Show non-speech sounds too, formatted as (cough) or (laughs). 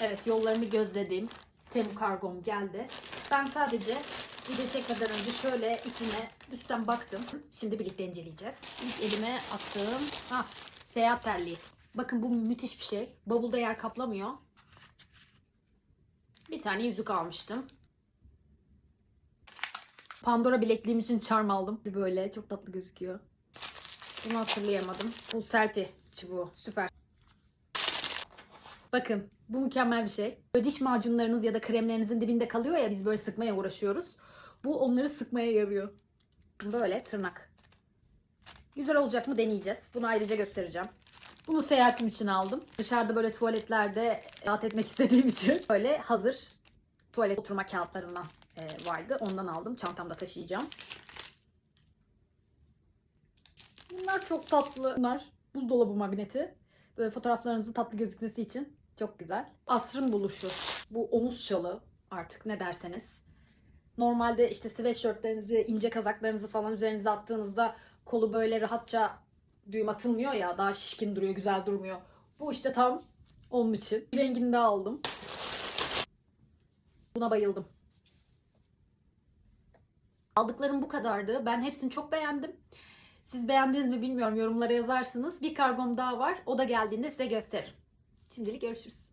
Evet yollarını gözlediğim Temu kargom geldi. Ben sadece video çekmeden önce şöyle içine üstten baktım. Şimdi birlikte inceleyeceğiz. İlk elime attığım ha, seyahat terliği. Bakın bu müthiş bir şey. Bavulda yer kaplamıyor. Bir tane yüzük almıştım. Pandora bilekliğim için charm aldım. Böyle çok tatlı gözüküyor. Bunu hatırlayamadım. Bu selfie çubuğu. Süper. Bakın bu mükemmel bir şey. Diş macunlarınız ya da kremlerinizin dibinde kalıyor ya biz böyle sıkmaya uğraşıyoruz. Bu onları sıkmaya yarıyor. Böyle tırnak. Güzel olacak mı deneyeceğiz. Bunu ayrıca göstereceğim. Bunu seyahatim için aldım. Dışarıda böyle tuvaletlerde rahat etmek (laughs) istediğim için böyle hazır tuvalet oturma kağıtlarından e, vardı. Ondan aldım. Çantamda taşıyacağım. Bunlar çok tatlı. Bunlar buzdolabı magneti. Böyle fotoğraflarınızın tatlı gözükmesi için çok güzel. Asrın buluşu. Bu omuz şalı artık ne derseniz. Normalde işte sweatshirtlerinizi, ince kazaklarınızı falan üzerinize attığınızda kolu böyle rahatça düğüm atılmıyor ya daha şişkin duruyor, güzel durmuyor. Bu işte tam onun için. Bir rengini de aldım. Buna bayıldım. Aldıklarım bu kadardı. Ben hepsini çok beğendim. Siz beğendiniz mi bilmiyorum. Yorumlara yazarsınız. Bir kargom daha var. O da geldiğinde size gösteririm. Şimdilik görüşürüz.